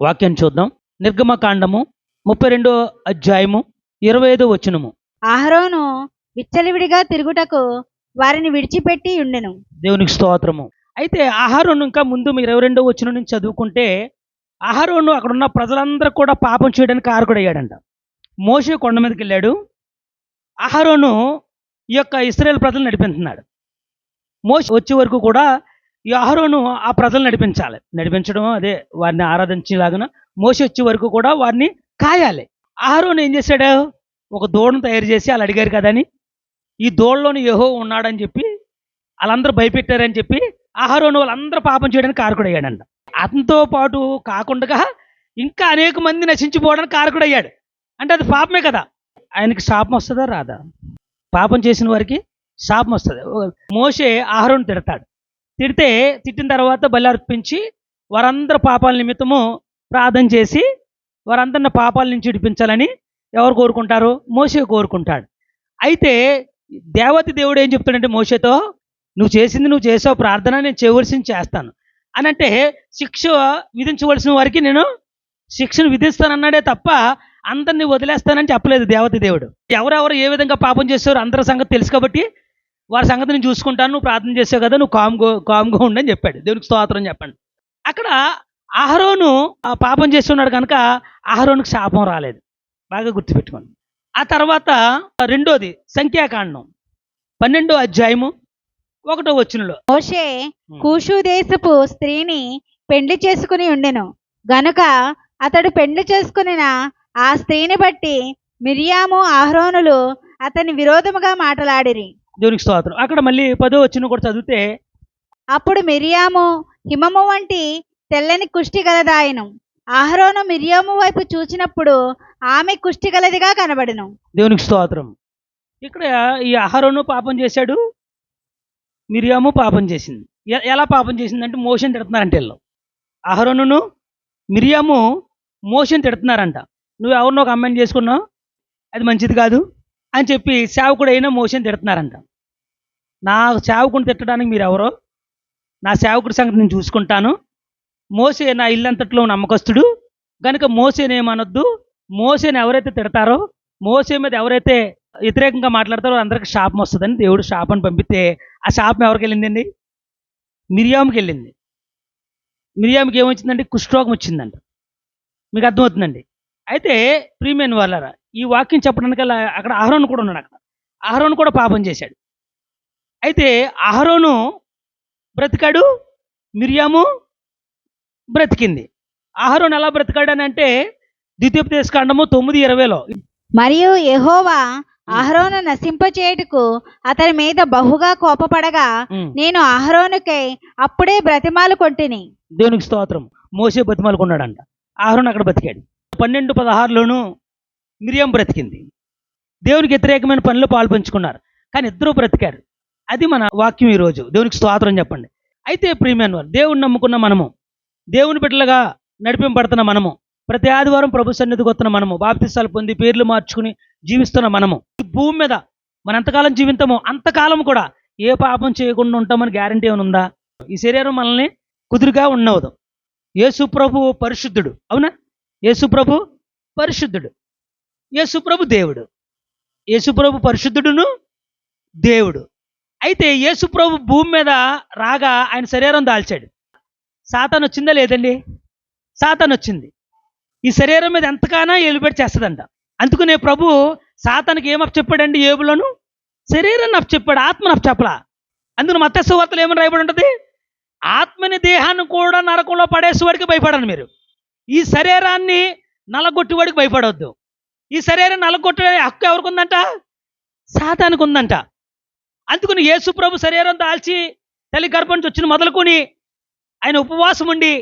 వాక్యాన్ని చూద్దాం. నిర్గమకాండము ముప్పై రెండో అధ్యాయము ఇరవై ఐదో వచనము. అహరోను విచ్చలవిడిగా తిరుగుటకు వారిని విడిచిపెట్టి ఉండెను. దేవునికి స్తోత్రము. అయితే ఆహారం ఇంకా ముందు మీరు ఇరవై రెండో వచ్చిన నుంచి చదువుకుంటే ఆహారోను అక్కడ ఉన్న ప్రజలందరూ కూడా పాపం చేయడానికి కారకుడయ్యాడంట. మోషే కొండ మీదకి వెళ్ళాడు. ఆహారోను ఈ యొక్క ఇస్రాయేల్ ప్రజలు నడిపించున్నాడు మోషే వచ్చే వరకు కూడా ఈ ఆ ప్రజలు నడిపించాలి. నడిపించడం అదే వారిని ఆరాధించేలాగా మోసి వచ్చే వరకు కూడా వారిని కాయాలి. ఆహరోను ఏం చేశాడు? ఒక దూడను తయారు చేసి వాళ్ళు అడిగారు కదని ఈ దూడలోని యహో ఉన్నాడని చెప్పి వాళ్ళందరూ భయపెట్టారని చెప్పి ఆహరోను వాళ్ళందరూ పాపం చేయడానికి కారకుడయ్యాడంట. అతనితో పాటు కాకుండా ఇంకా అనేక మంది నశించిపోవడానికి కారకుడయ్యాడు. అంటే అది పాపమే కదా. ఆయనకి శాపం వస్తుందా? రాదా? పాపం చేసిన వారికి శాపం వస్తుంది. మోసే ఆహారం తిడతాడు. తిడితే తిట్టిన తర్వాత బలి అర్పించి వారందరి పాపాల నిమిత్తము ప్రార్థన చేసి వారందరిని పాపాల నుంచి విడిపించాలని ఎవరు కోరుకుంటారు? మోసే కోరుకుంటాడు. అయితే దేవతి దేవుడు ఏం చెప్తాడంటే మోసేతో నువ్వు చేసింది నువ్వు చేసావు ప్రార్థన నేను చేయవలసింది చేస్తాను. అని అంటే శిక్ష విధించవలసిన వారికి నేను శిక్షను విధిస్తానన్నాడే తప్ప అందరినీ వదిలేస్తానని చెప్పలేదు దేవతి దేవుడు. ఎవరెవరు ఏ విధంగా పాపం చేస్తారో అందరి సంగతి తెలుసు కాబట్టి వారి సంగతి నేను చూసుకుంటాను నువ్వు ప్రార్థన చేసావు కదా నువ్వు కామ్గో కామ్గా ఉండని చెప్పాడు. దేవునికి స్తోత్రం చెప్పండి. అక్కడ ఆహరోను ఆ పాపం చేస్తున్నాడు కనుక ఆహరోనుకు శాపం రాలేదు. బాగా గుర్తుపెట్టుకోండి. ఆ తర్వాత రెండోది సంఖ్యాకాండం. పన్నెండో అధ్యాయము ఒకటో వచ్చినలో మోషే కూషు దేశపు స్త్రీని పెండ్లి చేసుకుని ఉండెను. గనుక అతడు పెండ్లి చేసుకునిన ఆ స్త్రీని బట్టి మిరియాము ఆహ్రోనులు అతని విరోధముగా మాటలాడిరి. దేవునికి స్తోత్రం. అక్కడ మళ్ళీ పదో వచ్చిన కూడా చదివితే అప్పుడు మిరియాము హిమము వంటి తెల్లని కుష్టి గలదాయను ఆహ్రోను మిరియాము వైపు చూచినప్పుడు ఆమె కుష్టి గలదిగా కనబడెను. దేవునికి స్తోత్రం. ఇక్కడ ఈ అహరోను పాపం చేశాడు మిరియాము పాపం చేసింది. ఎలా పాపం చేసిందంటే మోషన్ తిడుతున్నారంట వీళ్ళు. అహరోనును మిరియాము మోషన్ తిడుతున్నారంట. నువ్వు ఎవరినో ఒక అమ్మాయిని చేసుకున్నావు అది మంచిది కాదు. అని చెప్పి సేవకుడు అయినా మోషన్ తిడుతున్నారంట. నా సేవకుని తిట్టడానికి మీరు ఎవరో నా సేవకుడి సంగతి నేను చూసుకుంటాను. మోసే నా ఇల్లంతట్లో నమ్మకస్తుడు. కనుక మోసేనేమనొద్దు మోసేని ఎవరైతే తిడతారో మోసే మీద ఎవరైతే వ్యతిరేకంగా మాట్లాడతారో అందరికి శాపం వస్తుందని దేవుడు శాపం పంపితే ఆ శాపం ఎవరికి వెళ్ళిందండి? మిరియాముకి వెళ్ళింది. మిరియాముకి ఏమొచ్చిందండి? కుష్ఠరోగం వచ్చిందంట. మీకు అర్థమవుతుందండి. అయితే ప్రీమియం వాళ్ళరా ఈ వాక్యం చెప్పడానికి అక్కడ ఆహరోను కూడా ఉన్నాడు అక్కడ. ఆహరోను కూడా పాపం చేశాడు. అయితే ఆహరోను బ్రతికాడు మిరియాము బ్రతికింది. ఆహరోను ఎలా బ్రతికాడనంటే ద్వితీయోపదేశ కాండము తొమ్మిది ఇరవైలో. మరియు యెహోవా అహరోను నశింపచేయుటకు అతని మీద బహుగా కోపపడగా. నేను అహరోనుకై అప్పుడే బ్రతిమాలు కొంటిని. దేవునికి స్తోత్రం. మోసే బతిమాలుకున్నాడంట ఆహరోన్ అక్కడ బతికాడు పన్నెండు పదహారులోను మిరియం బ్రతికింది. దేవునికి వ్యతిరేకమైన పనులు పాల్పంచుకున్నారు కానీ ఇద్దరూ బ్రతికారు. అది మన వాక్యం ఈరోజు. దేవునికి స్తోత్రం చెప్పండి. అయితే ప్రియమైన వారు దేవుని నమ్ముకున్న మనము దేవుని బిడ్డలుగా నడిపింపడుతున్న మనము ప్రతి ఆదివారం ప్రభు సన్నిధికి వస్తున్న మనము బాప్తిస్తాలు పొంది పేర్లు మార్చుకుని జీవిస్తున్న మనము ఈ భూమి మీద మన ఎంతకాలం జీవితమో అంతకాలం కూడా ఏ పాపం చేయకుండా ఉంటామని గ్యారంటీ ఏమైనా ఉందా? ఈ శరీరం మనల్ని కుదురుగా ఉండవదు. యేసు ప్రభు పరిశుద్ధుడు. అవునా? యేసు ప్రభు పరిశుద్ధుడు. యేసుప్రభు దేవుడు. యేసుప్రభు పరిశుద్ధుడును దేవుడు. అయితే యేసుప్రభు భూమి మీద రాగా ఆయన శరీరం దాల్చాడు. సాతాన్ వచ్చిందా లేదండి? సాతాన్ వచ్చింది. ఈ శరీరం మీద ఎంతగానో ఎలుబెట్టి చేస్తుందంట. అందుకనే ప్రభు సాతానికి ఏమప్ చెప్పాడండి ఏబులను? శరీరాన్ని అప్ చెప్పాడు ఆత్మను అప్ చెప్పలా అందుకని మత్స్య వార్తలు ఏమని రాయబడి ఉంటుంది? ఆత్మని దేహాన్ని కూడా నరకంలో పడేసేవాడికి వాడికి భయపడను మీరు. ఈ శరీరాన్ని నలగొట్టి వాడికి భయపడవద్దు ఈ శరీరం నలగొట్టే హక్కు ఎవరికి ఉందంట సాతానికి ఉందంట అందుకుని యేసు ప్రభు శరీరం దాల్చి తల్లి గర్భం నుంచి వచ్చిన మొదలుకొని ఆయన ఉపవాసం ఉండి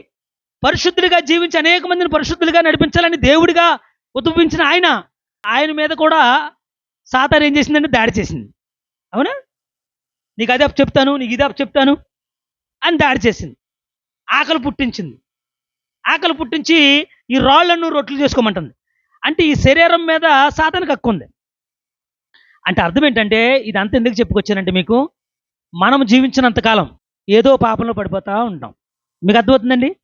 పరిశుద్ధులుగా జీవించి అనేక మందిని పరిశుద్ధులుగా నడిపించాలని దేవుడిగా ఉద్భవించిన ఆయన ఆయన మీద కూడా సాతాన్ ఏం చేసిందంటే దాడి చేసింది. అవునా? నీకు అదే చెప్తాను నీకు ఇదే చెప్తాను అని దాడి చేసింది. ఆకలి పుట్టించింది. ఆకలి పుట్టించి ఈ రాళ్ళను రొట్లు చేసుకోమంటుంది. అంటే ఈ శరీరం మీద సాధన హక్కు ఉంది. అంటే అర్థం ఏంటంటే ఇదంతా ఎందుకు చెప్పుకొచ్చానంటే మీకు మనం జీవించినంత కాలం ఏదో పాపంలో పడిపోతూ ఉంటాం. మీకు అర్థమవుతుందండి?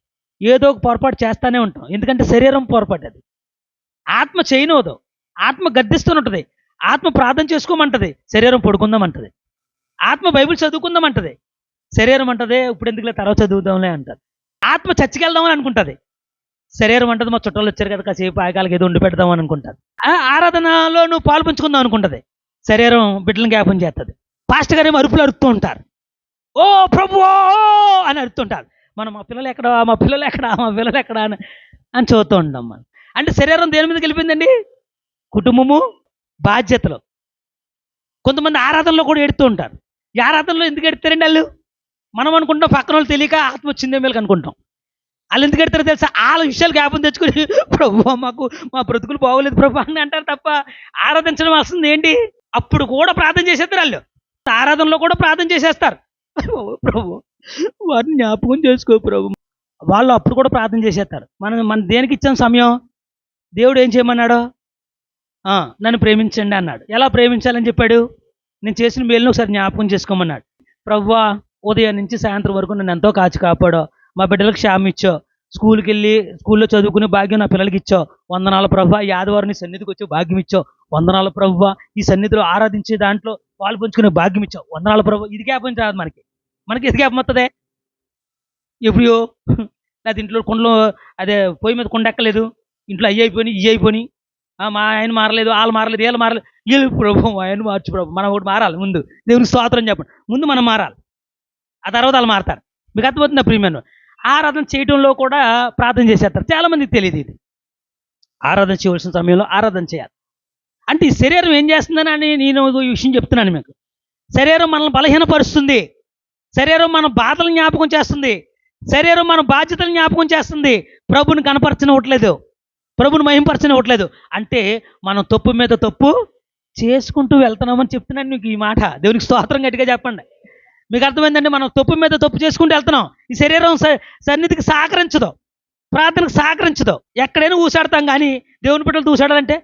ఏదో ఒక పొరపాటు చేస్తానే ఉంటాం. ఎందుకంటే శరీరం పొరపాటు అది. ఆత్మ చేయనోదు. ఆత్మ గద్దిస్తూనే ఆత్మ ప్రార్థన చేసుకోమంటది. శరీరం పడుకుందామంటది. ఆత్మ బైబిల్ చదువుకుందామంటది. శరీరం అంటది ఇప్పుడు ఎందుకులే తర్వాత చదువుదాంలే అంటది ఆత్మ చచ్చికెళ్దామని అనుకుంటుంది. శరీరం అంటది మా చుట్టాలు వచ్చారు కదా కాసేపు ఆగాలకి ఏదో ఉండి పెడదాం అనుకుంటుంది ఆ ఆరాధనలో నువ్వు పాలు పంచుకుందాం అనుకుంటుంది. శరీరం బిడ్డలను జ్ఞాపం చేస్తుంది. పాస్ట్ గారు అరుపులు అరుపుతూ ఉంటారు. ఓ ప్రభు అని అరుస్తుంటారు మనం మా పిల్లలు ఎక్కడ మా పిల్లలు ఎక్కడ మా పిల్లలు ఎక్కడ అని అని చూస్తూ ఉంటాం మనం. అంటే శరీరం దేని మీద గెలిపిందండి కుటుంబము బాధ్యతలు. కొంతమంది ఆరాధనలో కూడా ఎడుతూ ఉంటారు. ఈ ఆరాధనలో ఎందుకు ఎడతారండి వాళ్ళు? మనం అనుకుంటాం పక్కన వాళ్ళు తెలియక ఆత్మ వచ్చిందే మేలకు అనుకుంటాం వాళ్ళు ఎందుకు ఎడతారో తెలుసా? వాళ్ళ విషయాలు జ్ఞాపం తెచ్చుకొని ప్రభు మాకు మా బ్రతుకులు బాగోలేదు ప్రభు అని అంటారు తప్ప ఆరాధించడం వస్తుంది ఏంటి? అప్పుడు కూడా ప్రార్థన చేసేస్తారు వాళ్ళు. ఆరాధనలో కూడా ప్రార్థన చేసేస్తారు. ప్రభు వారిని జ్ఞాపకం చేసుకో ప్రభు. వాళ్ళు అప్పుడు కూడా ప్రార్థన చేసేస్తారు. మనం మన దేనికి ఇచ్చిన సమయం? దేవుడు ఏం చేయమన్నాడు? నన్ను ప్రేమించండి అన్నాడు. ఎలా ప్రేమించాలని చెప్పాడు? నేను చేసిన మేలును ఒకసారి జ్ఞాపకం చేసుకోమన్నాడు. ప్రవ్వా ఉదయం నుంచి సాయంత్రం వరకు నన్ను ఎంతో కాచి కాపాడో. మా బిడ్డలకు క్షేమం ఇచ్చావు స్కూల్కి వెళ్ళి స్కూల్లో చదువుకునే భాగ్యం నా పిల్లలకి ఇచ్చావు వందనాల ప్రభు యాదవారిని సన్నిధికి వచ్చే భాగ్యం ఇచ్చావు వందనాల ప్రభు ఈ సన్నిధిలో ఆరాధించే దాంట్లో పాలు పంచుకునే భాగ్యం ఇచ్చావు వందనాల ప్రభు ఇది జ్ఞాపం రాదు మనకి. మనకి ఇది జ్ఞాపం వస్తుంది ఎప్పుడో లేదా ఇంట్లో కుండలో అదే పొయ్యి మీద కుండ ఎక్కలేదు. ఇంట్లో అయ్యి అయిపోయినాయి ఇవి అయిపోయినాయి. మా ఆయన మారలేదు వాళ్ళు మారలేదు వీళ్ళు మారలేదు. వీళ్ళు ప్రభు ఆయన మార్చు ప్రభు. మనం ఒకటి మారాలి ముందు. దేవునికి స్తోత్రం చెప్పండి. ముందు మనం మారాలి. ఆ తర్వాత వాళ్ళు మారతారు. మీకు అర్థమవుతుంది ప్రియమైన? ఆరాధన చేయడంలో కూడా ప్రార్థన చేసేస్తారు. చాలామందికి తెలియదు ఇది. ఆరాధన చేయవలసిన సమయంలో ఆరాధన చేయాలి. అంటే ఈ శరీరం ఏం చేస్తుందని అని నేను ఈ విషయం చెప్తున్నాను మీకు. శరీరం మనల్ని బలహీనపరుస్తుంది. శరీరం మన బాధలు జ్ఞాపకం చేస్తుంది. శరీరం మన బాధ్యతలు జ్ఞాపకం చేస్తుంది. ప్రభుని కనపరచనివ్వట్లేదు. ప్రభుని మహింపరచనివ్వట్లేదు. అంటే మనం తప్పు మీద తప్పు చేసుకుంటూ వెళ్తున్నామని చెప్తున్నాను మీకు ఈ మాట. దేవునికి స్తోత్రం గట్టిగా చెప్పండి. మీకు అర్థమైందండి? మనం తప్పు మీద తప్పు చేసుకుంటూ వెళ్తున్నాం. ఈ శరీరం సన్నిధికి సహకరించదు. ప్రార్థనకు సహకరించదు. ఎక్కడైనా ఊసాడతాం కానీ దేవుని బిడ్డలు ఊసాడాలంటే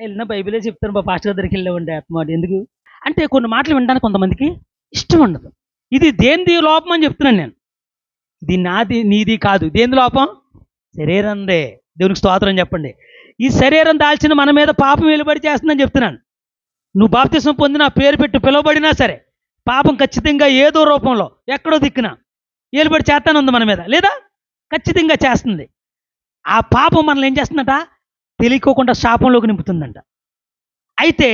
వెళ్ళిన బైబిలే చెప్తాను బా పాస్టర్ దగ్గరికి వెళ్ళేవండి ఆత్మాట ఎందుకు? అంటే కొన్ని మాటలు వినడానికి కొంతమందికి ఇష్టం ఉండదు. ఇది దేనిది లోపం అని చెప్తున్నాను నేను. ఇది నాది నీది కాదు. దేని లోపం? శరీరందే. దేవునికి స్తోత్రం చెప్పండి. ఈ శరీరం దాల్చిన మన మీద పాపం వెలుబడి చేస్తుందని చెప్తున్నాను. నువ్వు బాప్తిసం పొందిన పేరు పెట్టి పిలువబడినా సరే. పాపం ఖచ్చితంగా ఏదో రూపంలో ఎక్కడో దిక్కున ఏలుబడి చేస్తానే ఉంది మన మీద. లేదా? ఖచ్చితంగా చేస్తుంది. ఆ పాపం మనల్ని ఏం చేస్తుందట? తెలియకోకుండా శాపంలోకి నింపుతుందంట. అయితే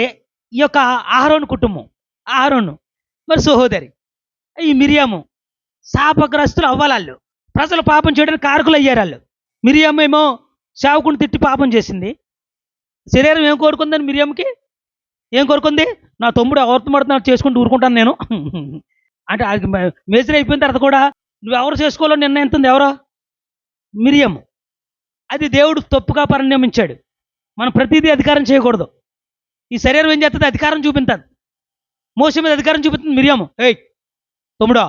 ఈ యొక్క ఆహరోను కుటుంబం ఆహరోను మరి సహోదరి ఈ మిరియాము శాపగ్రస్తులు అవ్వాలాళ్ళు. ప్రజలు పాపం చేయడానికి కారకులు అయ్యారు వాళ్ళు మిరియాము ఏమో సేవకుని తిట్టి పాపం చేసింది. శరీరం ఏం కోరుకుందని మిరియంకి ఏం కోరుకుంది? నా తమ్ముడు ఎవరితో పడుతున్నాడు చేసుకుంటూ ఊరుకుంటాను నేను. అంటే అది మేజర్ అయిపోయిన తర్వాత కూడా నువ్వు ఎవరు చేసుకోవాలో నిర్ణయించింది ఎవరో? మిరియం. అది దేవుడు తప్పుగా పరిణమించాడు. మనం ప్రతిదీ అధికారం చేయకూడదు. ఈ శరీరం ఏం చేస్తుంది? అధికారం చూపించదు. మోసం మీద అధికారం చూపిస్తుంది మిరియాము ఏయ్ తమ్ముడా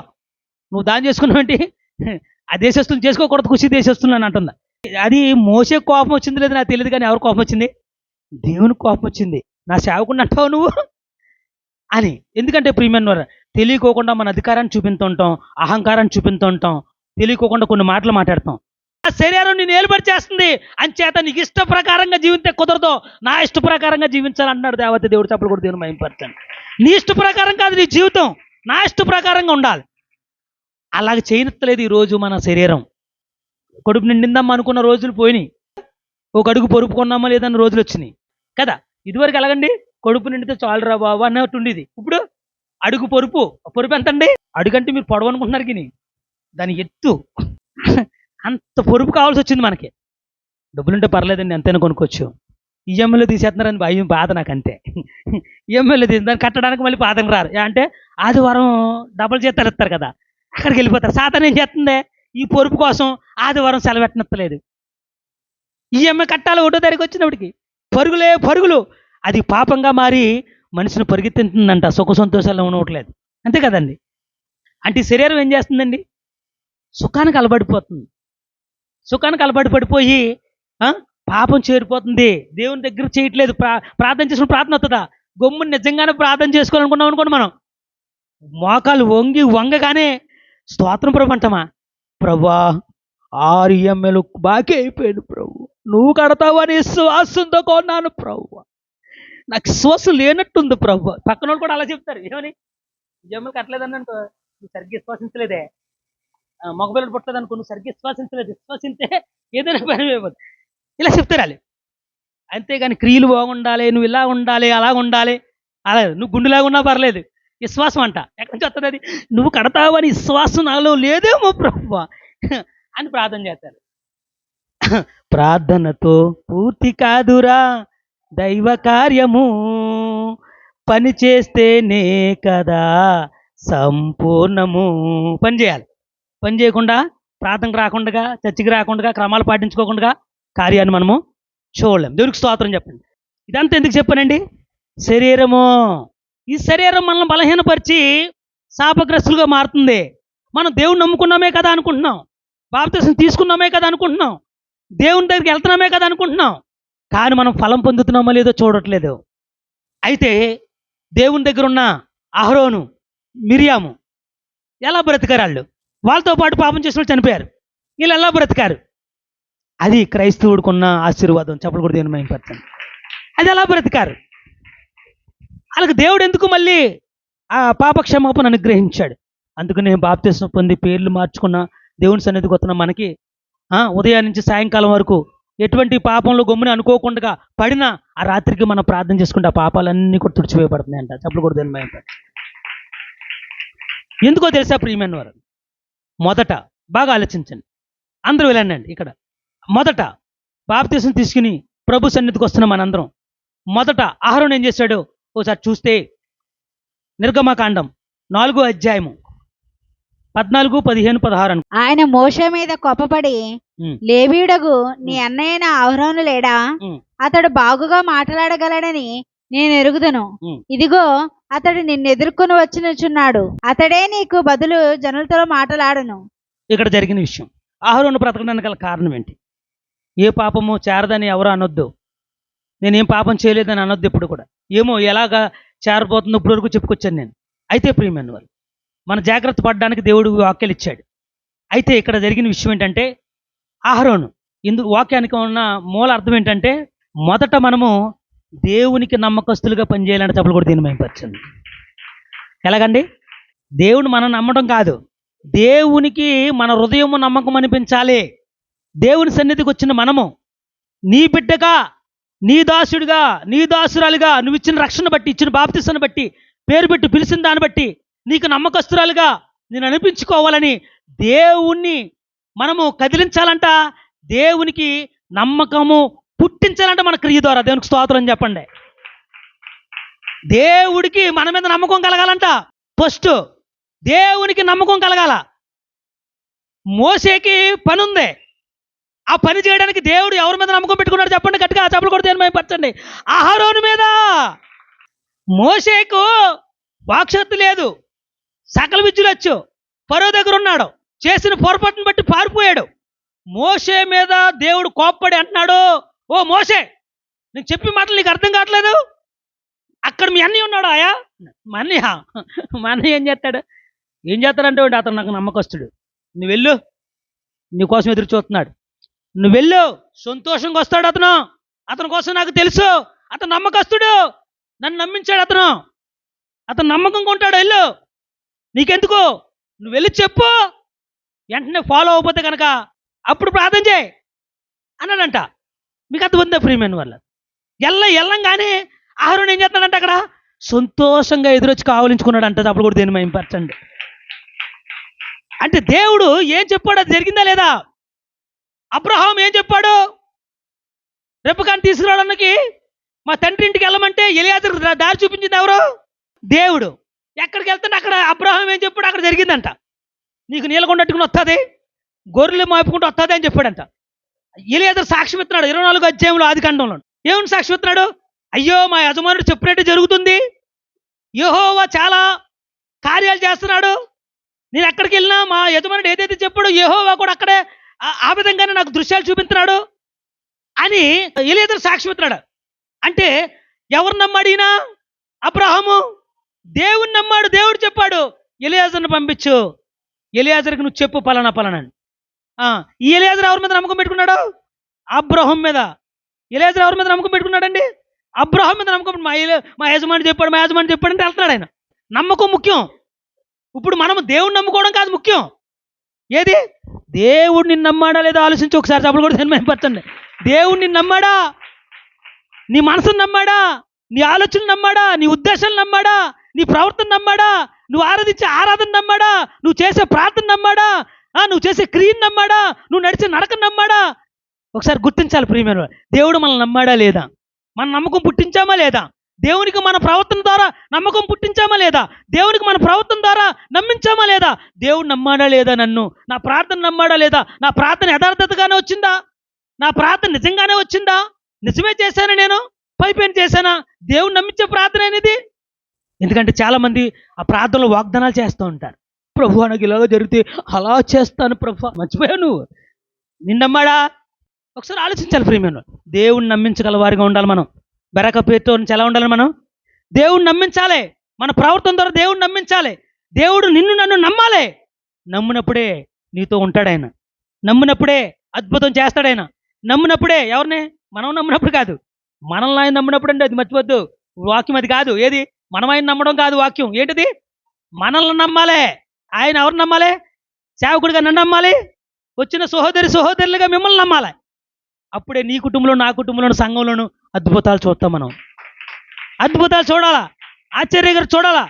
నువ్వు దాని చేసుకున్నావేంటి ఆ దేశస్తులు చేసుకోకూడదు ఖుషి దేశస్తున్నాను అంటుంది. అది మోసే కోపం వచ్చింది లేదు నాకు తెలియదు కానీ ఎవరు కోపం వచ్చింది? దేవుని కోపం వచ్చింది. నా సేవకుండా అంటావు నువ్వు? అని. ఎందుకంటే ప్రీమియం వారు తెలియకోకుండా మన అధికారాన్ని చూపిస్తుంటాం అహంకారాన్ని చూపిస్తుంటాం తెలియకోకుండా కొన్ని మాటలు మాట్లాడతాం. ఆ శరీరం నేను ఏలుబడి చేస్తుంది అంచేత నీకు ఇష్ట ప్రకారంగా జీవితే కుదరదు. నా ఇష్ట ప్రకారంగా జీవించాలంటున్నాడు దేవత దేవుడు చెప్పలు కూడా దేవుని మయంపరచండి నీ ఇష్ట ప్రకారం కాదు నీ జీవితం. నా ఇష్ట ప్రకారంగా ఉండాలి. అలాగ చేయనట్లేదు ఈ రోజు మన శరీరం. కడుపు నిండిందమ్మా అనుకున్న రోజులు పోయినాయి. ఒక అడుగు పొరుపు కొన్నామా లేదన్న రోజులు వచ్చినాయి. కదా? ఇదివరకు ఎలాగండి? కడుపు నిండితే చాలురా బాబు అన్నట్టు ఉండేది ఇప్పుడు అడుగు పొరుపు. పొరుపు ఎంత అండి అడుగంటే మీరు పొడవు అనుకుంటున్నారు గిని. దాని ఎత్తు. అంత పొరుపు కావాల్సి వచ్చింది మనకి. డబ్బులుంటే పర్లేదండి ఎంతైనా కొనుక్కోవచ్చు. ఈఎంఐలో తీసేస్తున్నారని భయం బాధ నాకు అంతే ఈఎంఐలో తీసి దాన్ని కట్టడానికి మళ్ళీ పాదం రారు. అంటే ఆదివారం డబుల్ జీతాలు ఇస్తారు కదా. అక్కడికి వెళ్ళిపోతారు. సాధన ఏం చేస్తుంది? ఈ పొరుపు కోసం ఆదివారం సెలవెట్టనెత్తలేదు ఈఎంఐ కట్టాలి ఒకటో తారీఖు వచ్చినప్పటికి. పరుగులే పరుగులు. అది పాపంగా మారి మనిషిని పరిగెత్తింటుందంట సుఖ సంతోషాలు ఉండవట్లేదు అంతే కదండి? అంటే శరీరం ఏం చేస్తుందండి? సుఖానికి అలబడిపోతుంది. సుఖానికి అలబడి పడిపోయి పాపం చేరిపోతుంది. దేవుని దగ్గర చేయట్లేదు. ప్రా ప్రార్థన చేసిన ప్రార్థన వస్తుందా? గమ్ముని నిజంగానే ప్రార్థన చేసుకోవాలనుకున్నాం అనుకోండి మనం. మోకాలు వంగి వంగగానే స్తోత్రం ప్రభు అంటామా? ప్రభా ఆరు ఎమ్మెలు బాకీ అయిపోయాడు ప్రభు. నువ్వు కడతావని విశ్వాసంతో కొన్నాను ప్రభు నాకు విశ్వాసం లేనట్టుంది ప్రభు పక్కన వాళ్ళు కూడా అలా చెప్తారు. ఏమని? జమ్మలు కట్టలేదని అనుకో నువ్వు సరిగ్గా విశ్వాసించలేదే. ఆ, మగపిల్లలు పుట్టలేదు అనుకో నువ్వు సరిగ్గా విశ్వాసించలేదు. విశ్వసిస్తే ఏదైనా పని అయిపోతుంది ఇలా చెప్తారు వాళ్ళు. అంతేగాని క్రియలు బాగుండాలి నువ్వు ఇలా ఉండాలి అలా ఉండాలి. అలా నువ్వు గుండెలాగా ఉన్నా పర్లేదు. విశ్వాసం అంట. ఎక్కడి నుంచి వస్తుంది అది? నువ్వు కడతావని విశ్వాసం నాలో లేదేమో ప్రభు అని ప్రార్థన చేస్తారు. ప్రార్థనతో పూర్తి కాదురా దైవ కార్యము. పని చేస్తేనే కదా సంపూర్ణము. పని చేయాలి. పని చేయకుండా ప్రార్థనకు రాకుండా చర్చికి రాకుండా క్రమాలు పాటించుకోకుండా కార్యాన్ని మనము చూడలేం. దేవునికి స్తోత్రం చెప్పండి. ఇదంతా ఎందుకు చెప్పానండి? శరీరము. ఈ శరీరం మనల్ని బలహీనపరిచి శాపగ్రస్తులుగా మారుతుంది. మనం దేవుని నమ్ముకున్నామే కదా అనుకుంటున్నాం. బాప్తీసం తీసుకున్నామే కదా అనుకుంటున్నాం. దేవుని దగ్గరికి వెళ్తున్నామే కదా అనుకుంటున్నాం. కానీ మనం ఫలం పొందుతున్నామో లేదో చూడట్లేదు. అయితే దేవుని దగ్గర ఉన్న అహరోను మిరియాము ఎలా బ్రతికారు వాళ్ళు? వాళ్ళతో పాటు పాపం చేసిన వాళ్ళు చనిపోయారు. వీళ్ళు ఎలా బ్రతికారు? అది క్రైస్తవుడికున్న ఆశీర్వాదం. చెప్పలు కూడా దేవుని మైంపరచండి అది ఎలా బ్రతికారు? వాళ్ళకి దేవుడు ఎందుకు మళ్ళీ ఆ పాపక్షమాపణ అనుగ్రహించాడు? అందుకు నేను బాప్తీసం పొంది పేర్లు మార్చుకున్న దేవుని సన్నిధికి వస్తున్న మనకి ఉదయం నుంచి సాయంకాలం వరకు ఎటువంటి పాపంలో గమ్ముని అనుకోకుండా పడినా ఆ రాత్రికి మనం ప్రార్థన చేసుకుంటే ఆ పాపాలన్నీ కూడా తుడిచివేయబడుతున్నాయి అంట. చెప్పకూడదు అని భయం ఎందుకో తెలుసా ప్రియమైన వారు? మొదట బాగా ఆలోచించండి. అందరూ వెళ్ళండి ఇక్కడ. మొదట బాప్తీసం తీసుకుని ప్రభు సన్నిధికి వస్తున్నాం మనందరం. మొదట ఆహారం ఏం చేశాడు? ఒకసారి చూస్తే నిర్గమకాండం నాలుగో అధ్యాయము పద్నాలుగు పదిహేను పదహారు ఆయన మోష మీద కొప్పపడి ఉమ్. లేవీయుడగు నీ అన్నయ్యన అహరోను లేడా. అతడు బాగుగా మాట్లాడగలడని నేను ఎరుగుదును. ఇదిగో అతడు నిన్ను ఎదుర్కొని వచ్చినచున్నాడు. అతడే నీకు బదులు జనులతో మాటలాడును. ఇక్కడ జరిగిన విషయం. ఆహారం బ్రతకడానికి గల కారణం ఏంటి? ఏ పాపము చేరదని ఎవరు అనొద్దు. నేనేం పాపం చేయలేదని అనొద్దు ఇప్పుడు కూడా. ఏమో ఎలాగా చేరబోతుందో ఇప్పుడు వరకు చెప్పుకొచ్చాను నేను. అయితే ప్రియమైన వాళ్ళు మన జాగ్రత్త పడడానికి దేవుడు వాక్యాలు ఇచ్చాడు. అయితే ఇక్కడ జరిగిన విషయం ఏంటంటే ఆహరోను ఇందుకు వాక్యానికి ఉన్న మూల అర్థం ఏంటంటే మొదట మనము దేవునికి నమ్మకస్తులుగా పనిచేయాలని చెప్పలు కూడా దీన్ని మేంపరిచింది ఎలాగండి? దేవుని మనం నమ్మడం కాదు. దేవునికి మన హృదయము నమ్మకం అనిపించాలి. దేవుని సన్నిధికి వచ్చిన మనము నీ బిడ్డగా నీ దాసుడిగా నీ దాసురాలుగా నువ్వు ఇచ్చిన రక్షణ బట్టి ఇచ్చిన బాప్తిసాన్ని బట్టి పేరు పెట్టి పిలిచిన దాన్ని బట్టి నీకు నమ్మకస్తురాలుగా నేను అనిపించుకోవాలని దేవుణ్ణి మనము కదిలించాలంట దేవునికి నమ్మకము పుట్టించాలంట మన క్రియ ద్వారా. దేవునికి స్తోత్రం చెప్పండి. దేవుడికి మన మీద నమ్మకం కలగాలంట. ఫస్ట్ దేవునికి నమ్మకం కలగాల. మోసేకి పని ఉంది ఆ పని చేయడానికి దేవుడు ఎవరి మీద నమ్మకం పెట్టుకున్నాడు చెప్పండి గట్టిగా ఆ చెప్పలు కూడా దేని పరచండి. ఆహారోని మీద మోసేకు వాక్షత్తు లేదు. సకల విద్యులొచ్చు పరో దగ్గర ఉన్నాడు. చేసిన పొరపాటును బట్టి పారిపోయాడు. మోసే మీద దేవుడు కోప్పడి అంటున్నాడు ఓ మోసే నీకు చెప్పి మాటలు నీకు అర్థం కావట్లేదు? అక్కడ మీ అన్నయ్య ఉన్నాడు ఆయా? మా అన్నయ్య మా అన్నయ్య ఏం చేస్తాడు? ఏం చేస్తాడంటే అతను నాకు నమ్మకస్తుడు. నువ్వు వెళ్ళు. నీకోసం ఎదురు చూస్తున్నాడు. నువ్వు వెళ్ళు. సంతోషంగా వస్తాడు అతను. అతని కోసం నాకు తెలుసు. అతను నమ్మకస్తుడు. నన్ను నమ్మించాడు అతను. అతను నమ్మకంగా ఉంటాడు. వెళ్ళు. నీకెందుకు? నువ్వు వెళ్ళి చెప్పు. వెంటనే ఫాలో అవ్వకపోతే కనుక అప్పుడు ప్రార్థన చేయి అన్నాడంట. మీకు అంత ఉందా ప్రియమైన వల్ల ఎల్ల ఎల్లంగానే ఆహారం ఏం చేస్తాడంట అక్కడ? సంతోషంగా ఎదురొచ్చి కావలించుకున్నాడు అంట అప్పుడు కూడా దేని మైంపరచండి అంటే దేవుడు ఏం చెప్పాడు? అది జరిగిందా లేదా? అబ్రహాం ఏం చెప్పాడు? రెప్పకాన్ని తీసుకురావడానికి మా తండ్రి ఇంటికి వెళ్ళమంటే ఎలియాజర్ దారి చూపించింది ఎవరు? దేవుడు. ఎక్కడికి వెళ్తాడు అక్కడ అబ్రహాం ఏం చెప్పాడు? అక్కడ జరిగిందంట. నీకు నీళ్ళకొండట్టుకుని వస్తుంది గొర్రెలు మాపుకుంటూ వస్తుంది అని చెప్పాడంట. ఇలేదర్ సాక్ష్యం ఇస్తున్నాడు. ఇరవై నాలుగు అధ్యాయంలో ఆది ఖండంలో. ఏమని సాక్ష్యం ఇస్తున్నాడు? అయ్యో మా యజమానుడు చెప్పినట్టు జరుగుతుంది. యెహోవా చాలా కార్యాలు చేస్తున్నాడు. నేను ఎక్కడికి వెళ్ళినా మా యజమానుడు ఏదైతే చెప్పాడో యహోవా కూడా అక్కడే ఆ- ఆ విధంగానే నాకు దృశ్యాలు చూపిస్తున్నాడు అని ఇలేదర్ సాక్ష్యం ఇస్తున్నాడు. అంటే ఎవరు నమ్మడినా అబ్రహము? దేవుని నమ్మాడు దేవుడు చెప్పాడు ఎలియాజర్ని పంపించు. ఎలియాజర్కి నువ్వు చెప్పు పలానా పలానా ఆ, ఈ ఎలియాజర్ ఎవరి మీద నమ్మకం పెట్టుకున్నాడు? అబ్రహం మీద. ఎలియాజర్ ఎవరి మీద నమ్మకం పెట్టుకున్నాడండి? అబ్రహం మీద నమ్మకం మా మా యజమాని చెప్పాడు మా యజమాని చెప్పాడు అంటే వెళ్తున్నాడు ఆయన. నమ్మకం ముఖ్యం. ఇప్పుడు మనం దేవుడిని నమ్ముకోవడం కాదు ముఖ్యం. ఏది? దేవుడు నిన్ను నమ్మాడా లేదా ఆలోచించి ఒకసారి చెప్పలు కూడా జన్మపరచండి దేవుడు నిన్ను నమ్మాడా? నీ మనసును నమ్మాడా? నీ ఆలోచన నమ్మాడా? నీ ఉద్దేశాలు నమ్మాడా? నీ ప్రవర్తన నమ్మాడా? నువ్వు ఆరాధించే ఆరాధన నమ్మాడా? నువ్వు చేసే ప్రార్థన నమ్మాడా? ఆ, నువ్వు చేసే క్రియను నమ్మాడా? నువ్వు నడిచే నడక నమ్మాడా? ఒకసారి గుర్తించాలి ప్రియమైన దేవుడు మనల్ని నమ్మాడా లేదా? మన నమ్మకం పుట్టించామా లేదా? దేవునికి మన ప్రవర్తన ద్వారా నమ్మకం పుట్టించామా లేదా? దేవునికి మన ప్రవర్తన ద్వారా నమ్మించామా లేదా? దేవుడు నమ్మాడా లేదా నన్ను? నా ప్రార్థన నమ్మాడా లేదా? నా ప్రార్థన యథార్థతగానే వచ్చిందా? నా ప్రార్థన నిజంగానే వచ్చిందా? నిజమే చేశాను నేను? పైపైన చేశానా? దేవుడు నమ్మించే ప్రార్థన అనేది ఎందుకంటే చాలామంది ఆ ప్రార్థనలు వాగ్దానాలు చేస్తూ ఉంటారు. ప్రభు నాకు ఇలాగ జరిగితే అలా చేస్తాను ప్రభు. మర్చిపోయావు నువ్వు? నిన్నమ్మాడా? ఒకసారి ఆలోచించాలి ప్రియమైన దేవుణ్ణి నమ్మించగల వారిగా ఉండాలి మనం. బెరక పేరుతో ఎలా ఉండాలి మనం. దేవుణ్ణి నమ్మించాలి. మన ప్రవర్తన ద్వారా దేవుణ్ణి నమ్మించాలి. దేవుడు నిన్ను నన్ను నమ్మాలి. నమ్మినప్పుడే నీతో ఉంటాడు ఆయన. నమ్మినప్పుడే అద్భుతం చేస్తాడు ఆయన. నమ్మినప్పుడే ఎవరిని? మనం నమ్మినప్పుడు కాదు. మనల్ని ఆయన నమ్మినప్పుడు అండి అది మర్చిపోద్దు. వాక్యం అది కాదు. ఏది? మనం ఆయన నమ్మడం కాదు వాక్యం. ఏంటిది? మనల్ని నమ్మాలి. ఆయన ఎవరు నమ్మాలి? సేవకుడిగా నన్ను నమ్మాలి? వచ్చిన సహోదరి సహోదరులుగా మిమ్మల్ని నమ్మాలి. అప్పుడే నీ కుటుంబంలో నా కుటుంబంలోను సంఘంలోను అద్భుతాలు చూస్తాం మనం. అద్భుతాలు చూడాలా? ఆశ్చర్యగా చూడాలా?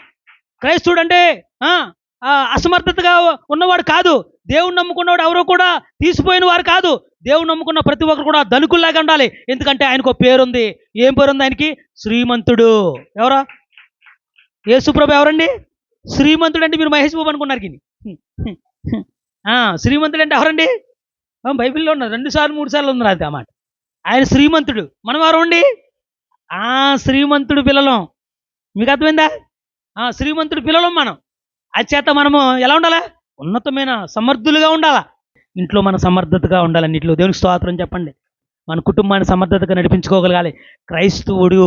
క్రైస్తవుడు అంటే ఆ, అసమర్థతగా ఉన్నవాడు కాదు. దేవుని నమ్ముకున్నవాడు ఎవరో కూడా తీసిపోయిన వారు కాదు. దేవుని నమ్ముకున్న ప్రతి ఒక్కరు కూడా ధనుకుల్లాగా ఉండాలి. ఎందుకంటే ఆయనకు ఒక పేరుంది. ఏం పేరుంది ఆయనకి? శ్రీమంతుడు. ఎవరా? యేసుప్రభు ఎవరండి? శ్రీమంతుడు అంటే మీరు మహేష్ బాబు అనుకున్నారు కిని ఆ, శ్రీమంతుడు అంటే ఎవరండి బైబిల్లో ఉన్నారు రెండు సార్లు మూడు సార్లు ఉన్నారు అది అన్నమాట ఆయన శ్రీమంతుడు. మనం ఎవరు అండి ఆ శ్రీమంతుడు పిల్లలం. మీకు అర్థమైందా? ఆ శ్రీమంతుడు పిల్లలం మనం. అది చేత మనము ఎలా ఉండాలా? ఉన్నతమైన సమర్థులుగా ఉండాలా? ఇంట్లో మన సమర్థతగా ఉండాలి అన్నింటిలో దేవునికి స్తోత్రం చెప్పండి. మన కుటుంబాన్ని సమర్థతగా నడిపించుకోగలగాలి. క్రైస్తవుడు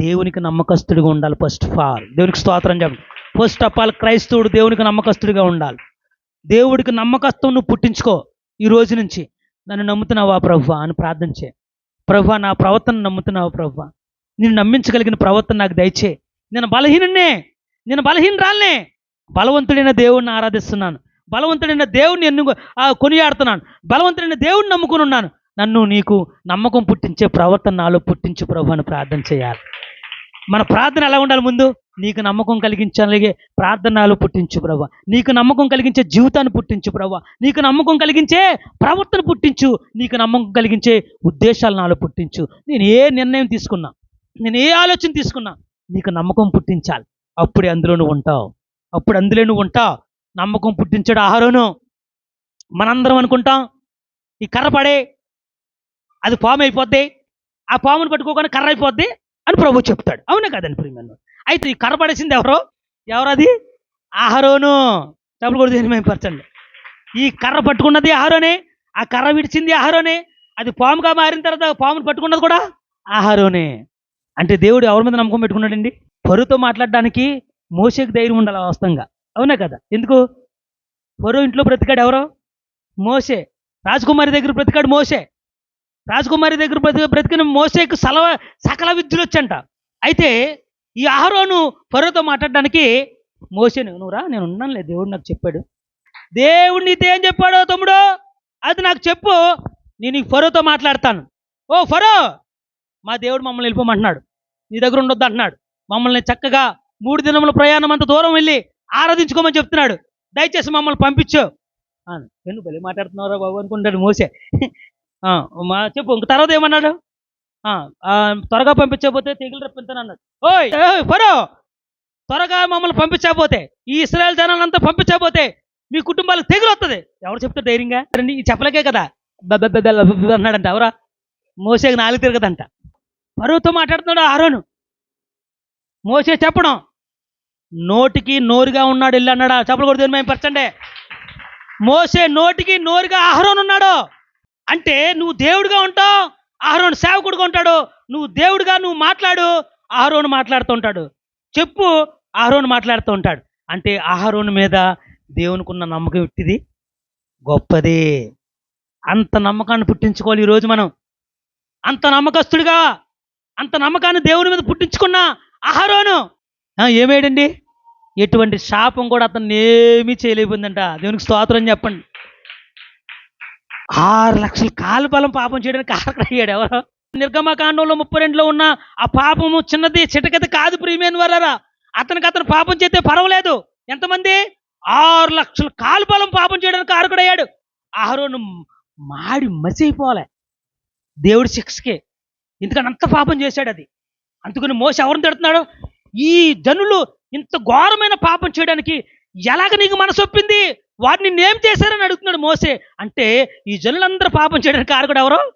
దేవునికి నమ్మకస్తుడిగా ఉండాలి ఫస్ట్ ఆఫ్ ఆల్ దేవునికి స్తోత్రం చెప్పండి. ఫస్ట్ ఆఫ్ ఆల్ క్రైస్తవుడు దేవునికి నమ్మకస్తుడిగా ఉండాలి. దేవుడికి నమ్మకత్వం నువ్వు పుట్టించుకో ఈ రోజు నుంచి. నన్ను నమ్ముతున్నావా ప్రభు అని ప్రార్థన చే ప్రభు నా ప్రవర్తన నమ్ముతున్నావా ప్రభు నేను నమ్మించగలిగిన ప్రవర్తన నాకు దయచే నేను బలహీననే నేను బలహీనరాలనే. బలవంతుడైన దేవుడిని ఆరాధిస్తున్నాను. బలవంతుడైన దేవుడిని ఎన్ను కొనియాడుతున్నాను. బలవంతుడైన దేవుడిని నమ్ముకుని ఉన్నాను. నన్ను నీకు నమ్మకం పుట్టించే ప్రవర్తన నాలో పుట్టించు ప్రభు అని ప్రార్థన చేయాలి. మన ప్రార్థన ఎలా ఉండాలి ముందు? నీకు నమ్మకం కలిగించగలిగే ప్రార్థనలు పుట్టించు ప్రభు. నీకు నమ్మకం కలిగించే జీవితాన్ని పుట్టించు ప్రభు. నీకు నమ్మకం కలిగించే ప్రవర్తన పుట్టించు. నీకు నమ్మకం కలిగించే ఉద్దేశాలు నాలో పుట్టించు. నేను ఏ నిర్ణయం తీసుకున్నా నేను ఏ ఆలోచన తీసుకున్నా నీకు నమ్మకం పుట్టించాలి. అప్పుడే అందులో నువ్వు ఉంటావు. అప్పుడు అందులో నువ్వు ఉంటావు. నమ్మకం పుట్టించాడు ఆహారోను మనందరం అనుకుంటాం ఈ కర్ర పడే అది పాము అయిపోద్ది. ఆ పామును పట్టుకోకుండా కర్ర అయిపోద్ది. అని ప్రభు చెప్తాడు. అవునే కదండి ప్రియమన్ను అయితే ఈ కర్ర పడేసింది ఎవరో? ఎవరది? ఆహరోను డబ్బులు కూడా దేని పరచండి. ఈ కర్ర పట్టుకున్నది ఆహారోనే ఆ కర్ర విడిచింది ఆహారోనే అది పాముగా మారిన తర్వాత పామును పట్టుకున్నది కూడా ఆహారోనే అంటే దేవుడు ఎవరి మీద నమ్మకం పెట్టుకున్నాడండి? పరుతో మాట్లాడడానికి మోసేకి ధైర్యం ఉండాలి వాస్తవంగా. అవునా కదా? ఎందుకు? పరు ఇంట్లో బ్రతికాడు ఎవరో? మోసే రాజకుమారి దగ్గర బ్రతికాడు మోసే రాజకుమారి దగ్గర బ్రతి బ్రతికిన మోసేకు సలవ సకల విద్యలు వచ్చంట. అయితే ఈ ఆహరోను ఫరోతో మాట్లాడడానికి మోసేను నువ్వురా నేను ఉన్నానులే దేవుడు నాకు చెప్పాడు. దేవుడు నీతో ఏం చెప్పాడో తమ్ముడు? అది నాకు చెప్పు నేను ఈ ఫరోతో మాట్లాడతాను. ఓ ఫరో మా దేవుడు మమ్మల్ని వెళ్ళిపోమంటున్నాడు నీ దగ్గర ఉండొద్దు అంటున్నాడు. మమ్మల్ని చక్కగా మూడు దినముల ప్రయాణం అంత దూరం వెళ్ళి ఆరాధించుకోమని చెప్తున్నాడు. దయచేసి మమ్మల్ని పంపించు. ఆ, ఎందుకు బలి మాట్లాడుతున్నారా బాబు అనుకుంటాడు మోసే. మా చెప్పు ఇంక తర్వాత ఏమన్నాడు? ఆ, త్వరగా పంపించకపోతే తెగులు రప్పింతాను అన్నాడు ఓయ్ ఓయ్, ఫరో! త్వరగా మమ్మల్ని పంపించకపోతే ఈ ఇస్రాయల్ జనాలంతా పంపించకపోతే మీ కుటుంబాలకు తెగులు వస్తుంది ఎవరు చెప్తారు ధైర్యంగా? రండి, ఈ చెప్పలకే కదా? అన్నాడంట ఎవరా? మోసే నాలుగు తిరగదంట. పరువుతో మాట్లాడుతున్నాడు ఆరోను. మోసే చెప్పడం నోటికి నోరుగా ఉన్నాడు ఇల్లు అన్నాడా? చెప్పలు కూడా మేము పరచండి మోసే నోటికి నోరుగా ఆహారం ఉన్నాడు అంటే నువ్వు దేవుడిగా ఉంటావు ఆహారం సేవకుడుగా ఉంటాడు. నువ్వు దేవుడిగా నువ్వు మాట్లాడు ఆహరోను మాట్లాడుతూ ఉంటాడు. చెప్పు ఆహరోను మాట్లాడుతూ ఉంటాడు. అంటే ఆహరోను మీద దేవునికి ఉన్న నమ్మకం ఎట్టిది? గొప్పది. అంత నమ్మకాన్ని పుట్టించుకోవాలి ఈరోజు మనం. అంత నమ్మకస్తుడిగా అంత నమ్మకాన్ని దేవుని మీద పుట్టించుకున్న అహరోను. ఏమేడండి? ఎటువంటి శాపం కూడా అతన్ని ఏమీ చేయలేకపోయిందంట. దేవునికి స్తోత్రం చెప్పండి. ఆరు లక్షల కాలు బలం పాపం చేయడానికి కారకుడయ్యాడు ఎవరు. నిర్గమకాండంలో ముప్పై రెండులో ఉన్న ఆ పాపము చిన్నది చిటకది కాదు ప్రియమైన వారరా. అతనికి అతను పాపం చేస్తే పర్వాలేదు. ఎంతమంది? ఆరు లక్షల కాలు బలం పాపం చేయడానికి కారకుడయ్యాడు ఆహరోను మాడి మసిపోలే దేవుడి శిక్షకే. ఎందుకని అంత పాపం చేశాడు అది? అందుకని మోస ఎవరిని తిడుతున్నాడు? ఈ జనులు ఇంత ఘోరమైన పాపం చేయడానికి ఎలాగ నీకు మనసొప్పింది ఒప్పింది వారిని ఏం చేశారని అడుగుతున్నాడు మోసే. అంటే ఈ జనులందరూ పాపం చేయడానికి కారకుడు ఎవరు?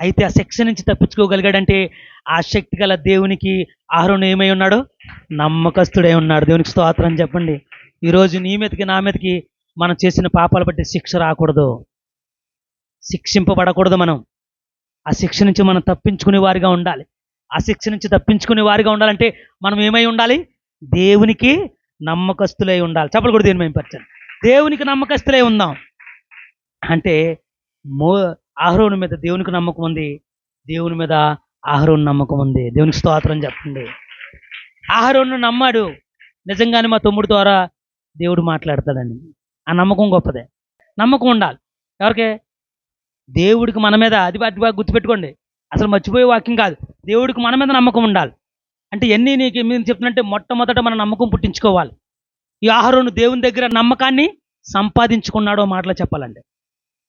అయితే ఆ శిక్ష నుంచి తప్పించుకోగలిగాడంటే ఆ శక్తి గల దేవునికి ఆహరణ ఏమై ఉన్నాడు? నమ్మకస్తుడై ఉన్నాడు. దేవునికి స్తోత్రం చెప్పండి. ఈరోజు నీ మీదకి నా మీదకి మనం చేసిన పాపాలు బట్టి శిక్ష రాకూడదు. శిక్షింపబడకూడదు మనం. ఆ శిక్ష నుంచి మనం తప్పించుకునే వారిగా ఉండాలి. ఆ శిక్ష నుంచి తప్పించుకునే వారిగా ఉండాలంటే మనం ఏమై ఉండాలి? దేవునికి నమ్మకస్తులై ఉండాలి. చెప్పలు కూడా దేని మేము పరిచయం? దేవునికి నమ్మకస్తులే ఉందాం. అంటే మో ఆహరోను మీద దేవునికి నమ్మకం ఉంది. దేవుని మీద ఆహరోను నమ్మకం ఉంది. దేవునికి స్తోత్రం చెప్పండి ఆహరోను నమ్మాడు. నిజంగానే మా తమ్ముడు ద్వారా దేవుడు మాట్లాడతాడని ఆ నమ్మకం గొప్పదే. నమ్మకం ఉండాలి. ఎవరికి? దేవుడికి మన మీద అది అది బాగా గుర్తుపెట్టుకోండి. అసలు మర్చిపోయే వాక్యం కాదు. దేవుడికి మన మీద నమ్మకం ఉండాలి. అంటే ఎన్ని నీకు మీరు చెప్తున్నట్టే మొట్టమొదట మన నమ్మకం పుట్టించుకోవాలి. ఆహరోను దేవుని దగ్గర నమ్మకాన్ని సంపాదించుకున్నాడో మాటలో చెప్పాలండి.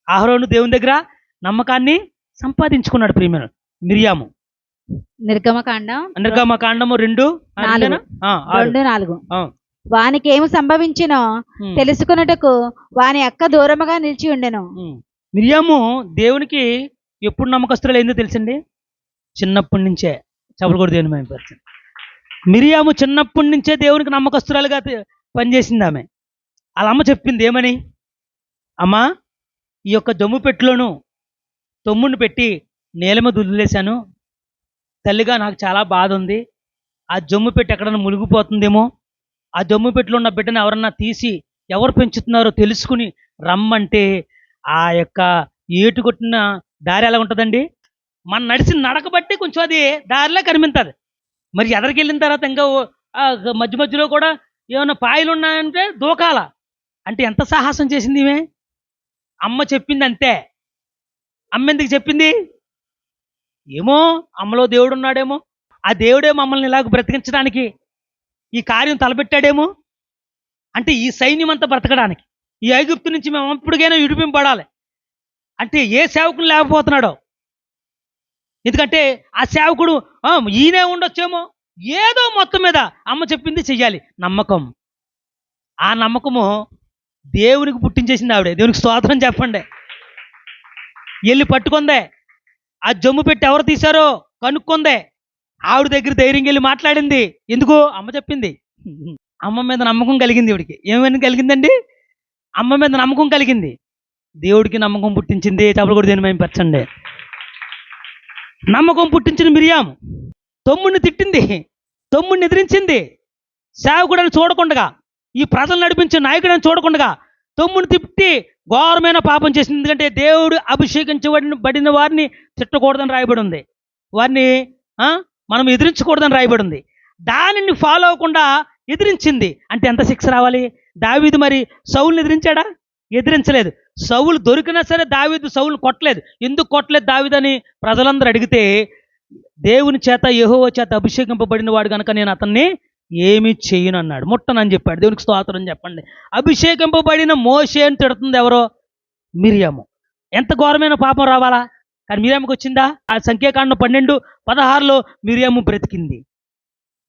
ఆహరోను దేవుని దగ్గర నమ్మకాన్ని సంపాదించుకున్నాడు ప్రియమైన మిరియాము. నిర్గమకాండం నిర్గమ కాండము రెండు. రెండు నాలుగు. వానికి ఏమి సంభవించినో తెలుసుకున్నటకు వాని అక్క దూరముగా నిలిచి ఉండెను. మిరియాము దేవునికి ఎప్పుడు నమ్మకస్తులు తెలుసండి? చిన్నప్పటి నుంచే. చెప్పలు కూడా దేవుని మేము మిరియాము చిన్నప్పటి నుంచే దేవునికి నమ్మకస్తురాలుగా పనిచేసింది ఆమె వాళ్ళ అమ్మ చెప్పింది ఏమని? అమ్మా ఈ యొక్క జమ్ము పెట్టిలోను తొమ్ముని పెట్టి నేల మీద వదిలేశాను తల్లిగా నాకు చాలా బాధ ఉంది ఆ జమ్ము పెట్టి ఎక్కడన్నా మునిగిపోతుందేమో? ఆ జమ్ము పెట్టిలో ఉన్న బిడ్డను ఎవరన్నా తీసి ఎవరు పెంచుతున్నారో తెలుసుకుని రమ్మంటే ఆ యొక్క ఏటు కొట్టిన దారి ఎలా ఉంటుందండి? మనం నడిచిన నడక బట్టి కొంచెం అది దారిలో కనిపించదు మరి ఎదరికి వెళ్ళిన తర్వాత ఇంకా మధ్య మధ్యలో కూడా ఏమైనా పాయలు ఉన్నాయంటే దూకాల. అంటే ఎంత సాహసం చేసింది ఈమె? అమ్మ చెప్పింది అంతే. అమ్మ ఎందుకు చెప్పింది? ఏమో అమ్మలో దేవుడు ఉన్నాడేమో ఆ దేవుడే మమ్మల్ని ఇలాగ బ్రతికించడానికి ఈ కార్యం తలపెట్టాడేమో. అంటే ఈ సైన్యం అంతా బ్రతకడానికి. ఈ ఐగుప్తు నుంచి మేము ఎప్పటికైనా విడిపింపడాలి అంటే ఏ సేవకుని లేకపోతున్నాడో. ఎందుకంటే ఆ సేవకుడు ఈయనే ఉండొచ్చేమో. ఏదో మొత్తం మీద అమ్మ చెప్పింది చెయ్యాలి. నమ్మకం. ఆ నమ్మకము దేవునికి పుట్టించేసింది ఆవిడే. దేవునికి స్తోత్రం చెప్పండి. వెళ్ళి పట్టుకుందే. ఆ జమ్ము పెట్టి ఎవరు తీశారో కనుక్కుందే. ఆవిడ దగ్గర ధైర్యం వెళ్ళి మాట్లాడింది. ఎందుకు? అమ్మ చెప్పింది. అమ్మ మీద నమ్మకం కలిగింది ఇవిడికి ఏమైనా కలిగిందండి? అమ్మ మీద నమ్మకం కలిగింది. దేవుడికి నమ్మకం పుట్టించింది. చప్పుడు కూడా దేని మేము పచ్చండి. నమ్మకం పుట్టించిన మిరియాము తమ్ముడిని తిట్టింది. తమ్ముడిని ఎదిరించింది సేవకుడని చూడకుండా ఈ ప్రజలు నడిపించే నాయకుడని చూడకుండా తమ్ముని తిట్టి ఘోరమైన పాపం చేసింది. ఎందుకంటే దేవుడు అభిషేకించబడిన బడిన వారిని తిట్టకూడదని రాయబడి ఉంది వారిని మనం ఎదిరించకూడదని రాయబడి ఉంది దానిని ఫాలో అవ్వకుండా ఎదిరించింది. అంటే ఎంత శిక్ష రావాలి? దావీదు మరి సౌల్ని ఎదిరించాడా? ఎదిరించలేదు. సౌలు దొరికినా సరే దావీదు సౌలు కొట్టలేదు. ఎందుకు కొట్టలేదు దావీదని ప్రజలందరూ అడిగితే దేవుని చేత యహోవ చేత అభిషేకింపబడిన వాడు కనుక నేను అతన్ని ఏమి చేయను అన్నాడు ముట్టనని చెప్పాడు. దేవునికి స్తోత్రం చెప్పండి. అభిషేకింపబడిన మోషే అని తిడుతుంది ఎవరో? మిరియాము. ఎంత ఘోరమైన పాపం రావాలా? కానీ మిరియాముకి వచ్చిందా? ఆ సంఖ్యాకాండం పన్నెండు పదహారులో మిరియాము బ్రతికింది.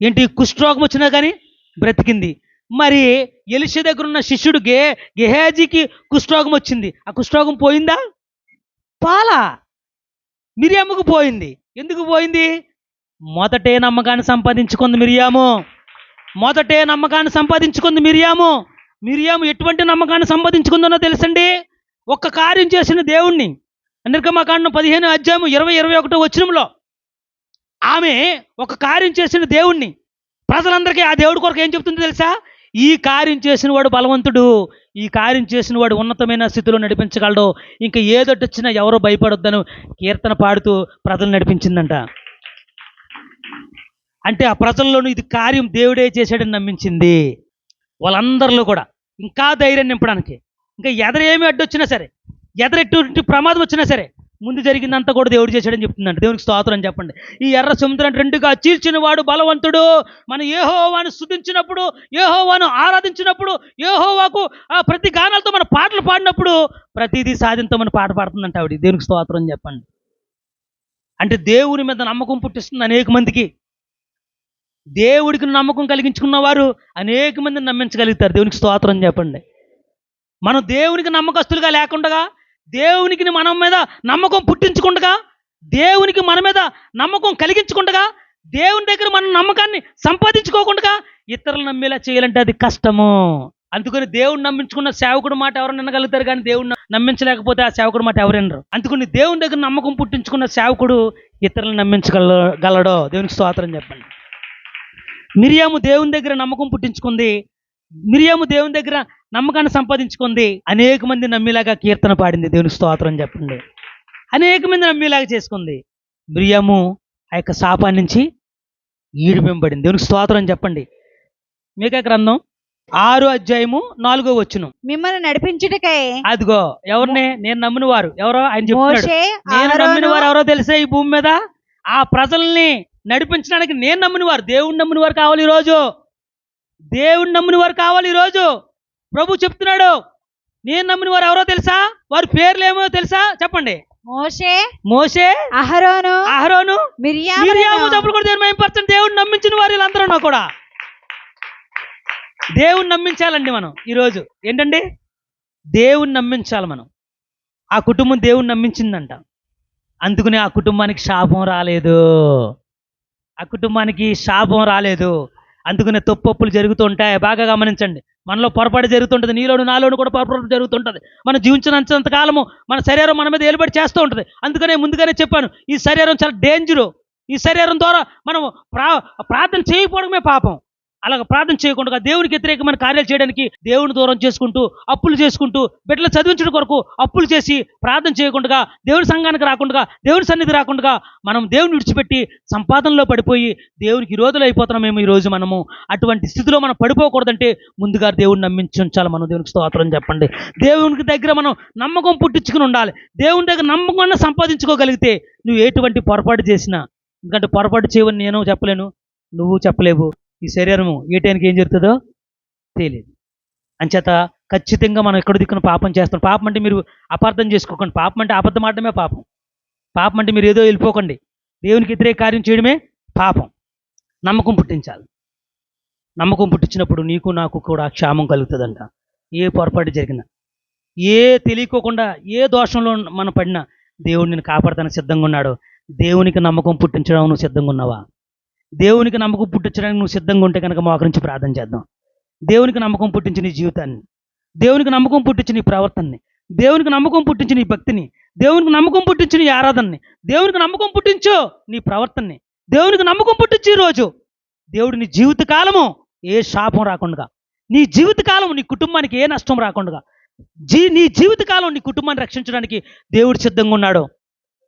ఏంటి? కుష్ఠరోగం వచ్చినా కానీ బ్రతికింది. మరి ఎలిష దగ్గర ఉన్న శిష్యుడు గే గెహాజీకి కుష్ఠరోగం వచ్చింది. ఆ కుష్ఠరోగం పోయిందా? పాలా. మిరియాముకు పోయింది. ఎందుకు పోయింది? మొదటే నమ్మకాన్ని సంపాదించుకుంది మిరియాము. మొదటే నమ్మకాన్ని సంపాదించుకుంది మిరియాము. మిరియాము ఎటువంటి నమ్మకాన్ని సంపాదించుకుందో తెలుసండి? ఒక్క కార్యం చేసిన దేవుణ్ణి. నిర్గమకాండం పదిహేను అధ్యాయం ఇరవై ఇరవై ఒకటో వచ్చినంలో ఆమె ఒక కార్యం చేసిన దేవుణ్ణి. ప్రజలందరికీ ఆ దేవుడి కొరకు ఏం చెప్తుందో తెలుసా? ఈ కార్యం చేసిన వాడు బలవంతుడు. ఈ కార్యం చేసిన వాడు ఉన్నతమైన స్థితిలో నడిపించగలడు ఇంకా ఏదొట్టి వచ్చినా ఎవరో భయపడొద్దను కీర్తన పాడుతూ ప్రజలు నడిపించిందంట. అంటే ఆ ప్రజల్లోనూ ఇది కార్యం దేవుడే చేశాడని నమ్మించింది. వాళ్ళందరిలో కూడా ఇంకా ధైర్యం నింపడానికి. ఇంకా ఎదరేమి అడ్డొచ్చినా సరే ఎదరెటువంటి ప్రమాదం వచ్చినా సరే ముందు జరిగిందంతా కూడా దేవుడు చేశాడని చెప్తుందంట. దేవునికి స్తోత్రం అని చెప్పండి. ఈ ఎర్ర సముద్రం రెండుగా చీల్చిన వాడు బలవంతుడు. మన ఏహోవాను స్థుతించినప్పుడు ఏహోవాను ఆరాధించినప్పుడు ఏహోవాకు ఆ ప్రతి గానాలతో మన పాటలు పాడినప్పుడు ప్రతిదీ సాధించమని పాట పాడుతుందంట ఆవిడ. దేవునికి స్తోత్రం అని చెప్పండి. అంటే దేవుని మీద నమ్మకం పుట్టిస్తుంది అనేక మందికి దేవుడికి నమ్మకం కలిగించుకున్న వారు అనేక మందిని నమ్మించగలుగుతారు. దేవునికి స్తోత్రం చెప్పండి. మనం దేవునికి నమ్మకస్తులుగా లేకుండా దేవునికి మన మీద నమ్మకం పుట్టించుకుండగా దేవునికి మన మీద నమ్మకం కలిగించుకుండగా దేవుని దగ్గర మన నమ్మకాన్ని సంపాదించుకోకుండా ఇతరులు నమ్మేలా చేయాలంటే అది కష్టము. అందుకని దేవుని నమ్మించుకున్న సేవకుడు మాట ఎవరు వినగలుగుతారు కానీ దేవుని నమ్మించలేకపోతే ఆ సేవకుడు మాట ఎవరు వినరు. అందుకని దేవుని దగ్గర నమ్మకం పుట్టించుకున్న సేవకుడు ఇతరులను నమ్మించగల గలడో దేవునికి స్తోత్రం చెప్పండి. మిరియాము దేవుని దగ్గర నమ్మకం పుట్టించుకుంది. మిరియాము దేవుని దగ్గర నమ్మకాన్ని సంపాదించుకుంది. అనేక మంది నమ్మేలాగా కీర్తన పాడింది. దేవునికి స్తోత్రం చెప్పండి. అనేక మంది నమ్మేలాగా చేసుకుంది. మిరియాము ఆ యొక్క శాపాన్ని నుంచి ఈడిపింపబడింది. దేవునికి స్తోత్రం చెప్పండి. మీకా గ్రంథం ఆరు అధ్యాయము నాలుగో వచ్చును మిమ్మల్ని నడిపించుటకై అదిగో ఎవరిని? నేను నమ్మిన వారు. ఎవరో? ఆయన చెప్తున్నాడు. మోషే నేను నమ్మిన వారు ఎవరో తెలుసా ఈ భూమి మీద? ఆ ప్రజల్ని నడిపించడానికి నేను నమ్మిన వారు. దేవుణ్ణి నమ్మిన వారు కావాలి ఈరోజు. దేవుణ్ణి నమ్మిన వారు కావాలి ఈరోజు. ప్రభు చెప్తున్నాడు. నేను నమ్మిన వారు ఎవరో తెలుసా? వారి పేర్లు ఏమో తెలుసా? చెప్పండి. మోషే మోసే అహరోను అహరోను మిరియాము తప్పులు కూడా మహిమపరచండి దేవుడిని నమ్మించిన వారు వీళ్ళందరూ కూడా. దేవుణ్ణి నమ్మించాలండి మనం ఈరోజు. ఏంటండి? దేవుణ్ణి నమ్మించాలి మనం. ఆ కుటుంబం దేవుణ్ణి నమ్మించిందంట. అందుకని ఆ కుటుంబానికి శాపం రాలేదు. ఆ కుటుంబానికి శాపం రాలేదు. అందుకనే తప్పొప్పులు జరుగుతుంటాయి బాగా గమనించండి. మనలో పొరపాటు జరుగుతుంటుంది నీలోను నాలోను కూడా పొరపాటు జరుగుతుంటుంది. మనం జీవించినంత కాలము మన శరీరం మన మీద ఏలుబడి చేస్తూ ఉంటుంది. అందుకనే ముందుగానే చెప్పాను ఈ శరీరం చాలా డేంజరు ఈ శరీరం ద్వారా మనం ప్రా ప్రార్థన చేయకపోవడమే పాపం. అలాగ ప్రార్థన చేయకుండా దేవునికి వ్యతిరేకమైన కార్యాలు చేయడానికి దేవుని దూరం చేసుకుంటూ అప్పులు చేసుకుంటూ బిడ్డలు చదివించడం కొరకు అప్పులు చేసి ప్రార్థన చేయకుండా దేవుని సంఘానికి రాకుండా దేవుని సన్నిధి రాకుండా మనం దేవుని విడిచిపెట్టి సంపాదనలో పడిపోయి దేవునికి రోజులు అయిపోతున్నాం మేము ఈ రోజు మనము. అటువంటి స్థితిలో మనం పడిపోకూడదంటే ముందుగా దేవుని నమ్మించి ఉంచాలి. మనం దేవునికి స్తోత్రం చెప్పండి. దేవునికి దగ్గర మనం నమ్మకం పుట్టించుకుని ఉండాలి. దేవుని దగ్గర నమ్మకం సంపాదించుకోగలిగితే నువ్వు ఎటువంటి పొరపాటు చేసినా ఎందుకంటే పొరపాటు చేయవని నేను చెప్పలేను నువ్వు చెప్పలేవు. ఈ శరీరము ఏ టైంకి ఏం జరుగుతుందో తెలియదు. అంచేత ఖచ్చితంగా మనం ఎక్కడ దిక్కున పాపం చేస్తాం పాపం అంటే మీరు అపార్థం చేసుకోకండి. పాపం అంటే అబద్ధం ఆడమే పాపం. పాపం అంటే మీరు ఏదో వెళ్ళిపోకండి. దేవునికి వ్యతిరేక కార్యం చేయడమే పాపం. నమ్మకం పుట్టించాలి. నమ్మకం పుట్టించినప్పుడు నీకు నాకు కూడా క్షేమం కలుగుతుందంట. ఏ పొరపాటు జరిగినా. ఏ తెలియకోకుండా ఏ దోషంలో మనం పడినా దేవుడు కాపాడతానికి సిద్ధంగా ఉన్నాడు. దేవునికి నమ్మకం పుట్టించడం నువ్వు సిద్ధంగా ఉన్నావా? దేవునికి నమ్మకం పుట్టించడానికి నువ్వు సిద్ధంగా ఉంటే కనుక మోకరించి ప్రార్థన చేద్దాం. దేవునికి నమ్మకం పుట్టించి నీ జీవితాన్ని దేవునికి నమ్మకం పుట్టించి నీ ప్రవర్తనని దేవునికి నమ్మకం పుట్టించి నీ భక్తిని దేవునికి నమ్మకం పుట్టించి నీ ఆరాధనని దేవునికి నమ్మకం పుట్టించు నీ ప్రవర్తనని దేవునికి నమ్మకం పుట్టించి రోజు. దేవుడు నీ జీవిత కాలము ఏ శాపం రాకుండా నీ జీవితకాలం నీ కుటుంబానికి ఏ నష్టం రాకుండా జీ నీ జీవితకాలం నీ కుటుంబాన్ని రక్షించడానికి దేవుడు సిద్ధంగా ఉన్నాడు.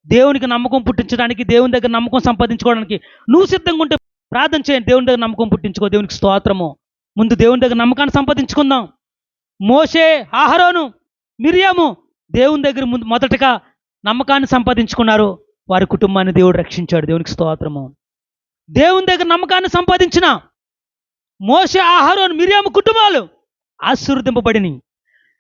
దేవునికి నమ్మకం పుట్టించడానికి దేవుని దగ్గర నమ్మకం సంపాదించుకోవడానికి నువ్వు సిద్ధంగా ఉంటే ప్రార్థన చేయండి. దేవుని దగ్గర నమ్మకం పుట్టించుకో. దేవునికి స్తోత్రము. ముందు దేవుని దగ్గర నమ్మకాన్ని సంపాదించుకుందాం. మోసే ఆహరోను మిరియాము దేవుని దగ్గర ముందు మొదటగా నమ్మకాన్ని సంపాదించుకున్నారు. వారి కుటుంబాన్ని దేవుడు రక్షించాడు. దేవునికి స్తోత్రము. దేవుని దగ్గర నమ్మకాన్ని సంపాదించిన మోసే ఆహారం మిరియాము కుటుంబాలు ఆశీర్వదింపబడిని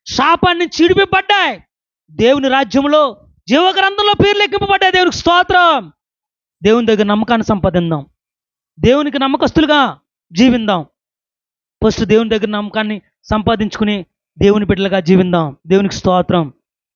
శాపాన్ని చీడిపిపడ్డాయి. దేవుని రాజ్యంలో జీవ గ్రంథంలో పేరు ఎక్కింపబడ్డాయి దేవునికి స్తోత్రం. దేవుని దగ్గర నమ్మకాన్ని సంపాదిందాం. దేవునికి నమ్మకస్తులుగా జీవిందాం. ఫస్ట్ దేవుని దగ్గర నమ్మకాన్ని సంపాదించుకుని దేవుని బిడ్డలుగా జీవిందాం. దేవునికి స్తోత్రం.